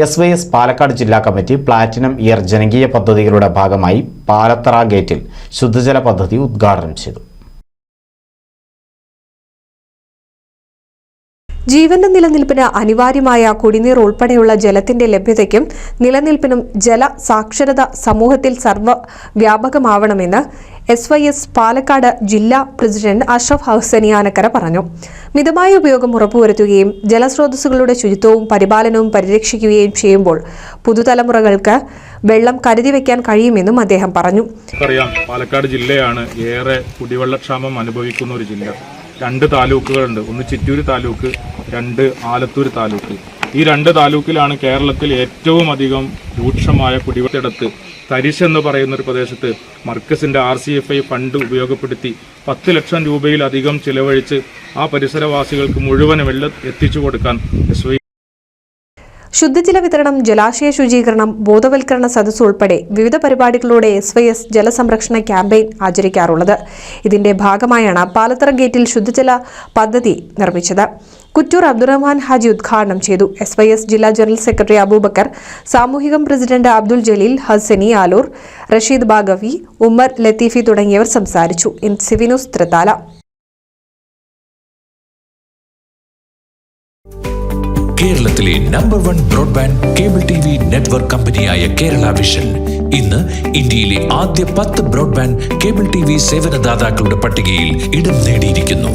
S Y S Palakkad ജില്ലാ committee platinum year ജനകീയ പദ്ധതികളുടെ ഭാഗമായി പാലത്തറ ഗേറ്റിൽ ശുദ്ധജല പദ്ധതി ഉദ്ഘാടനം ചെയ്തു. ജീവന്റെ നിലനിൽപ്പിന് അനിവാര്യമായ കുടിനീർ ഉൾപ്പെടെയുള്ള ജലത്തിന്റെ ലഭ്യതയ്ക്കും നിലനിൽപ്പിനും ജല സാക്ഷരത സമൂഹത്തിൽ സർവവ്യാപകമാവണമെന്ന് എസ് വൈ എസ് പാലക്കാട് ജില്ലാ പ്രസിഡന്റ് അഷ്റഫ് ഹൗസനിയാനക്കര പറഞ്ഞു. മിതമായ ഉപയോഗം ഉറപ്പുവരുത്തുകയും ജലസ്രോതസ്സുകളുടെ ശുചിത്വവും പരിപാലനവും പരിരക്ഷിക്കുകയും ചെയ്യുമ്പോൾ പുതുതലമുറകൾക്ക് വെള്ളം കരുതി വയ്ക്കാൻ കഴിയുമെന്നും അദ്ദേഹം പറഞ്ഞു. അറിയാം പാലക്കാട് ജില്ലയാണ് ഏറെ കുടിവെള്ളക്ഷാമം അനുഭവിക്കുന്ന ഒരു ജില്ല. രണ്ട് താലൂക്കുകളുണ്ട്. ഒന്ന് ചിറ്റൂര് താലൂക്ക് രണ്ട് ആലത്തൂർ താലൂക്ക് ഈ രണ്ട് താലൂക്കിലാണ് കേരളത്തിൽ ഏറ്റവും അധികം രൂക്ഷമായ കുടിവെള്ളത്തിടത്ത് തരിശ് എന്ന് പറയുന്ന ഒരു പ്രദേശത്ത് മർക്കസിന്റെ R C F I fund ഉപയോഗപ്പെടുത്തി പത്ത് ലക്ഷം രൂപയിലധികം ചിലവഴിച്ച് ആ പരിസരവാസികൾക്ക് മുഴുവൻ വെള്ളം എത്തിച്ചു കൊടുക്കാൻ ശുദ്ധജല വിതരണം ജലാശയ ശുചീകരണം ബോധവൽക്കരണ സദസ്സ് ഉൾപ്പെടെ വിവിധ പരിപാടികളോടെ എസ് വൈ എസ് ജലസംരക്ഷണ ക്യാമ്പയിൻ ആചരിക്കാറുള്ളത്. ഇതിന്റെ ഭാഗമായാണ് പാലത്തറ ഗേറ്റിൽ ശുദ്ധജല പദ്ധതി നിർമ്മിച്ചത്. കുറ്റൂർ അബ്ദുറഹ്മാൻ ഹാജി ഉദ്ഘാടനം ചെയ്തു. എസ് വൈ എസ് ജില്ലാ ജനറൽ സെക്രട്ടറി അബൂബക്കർ സാമൂഹികം പ്രസിഡന്റ് അബ്ദുൽ ജലീൽ ഹസനി ആലൂർ റഷീദ് ബാഗവി ഉമ്മർ ലത്തീഫി തുടങ്ങിയവർ സംസാരിച്ചു. ഇൻ സിവിനുസ് ത്രിതാല. കേരളത്തിലെ number one broadband cable T V network കമ്പനിയായ കേരള വിഷൻ ഇന്ന് ഇന്ത്യയിലെ ആദ്യ പത്ത് ബ്രോഡ്ബാൻഡ് കേബിൾ ടി വി സേവനദാതാക്കളുടെ പട്ടികയിൽ ഇടം നേടിയിരിക്കുന്നു.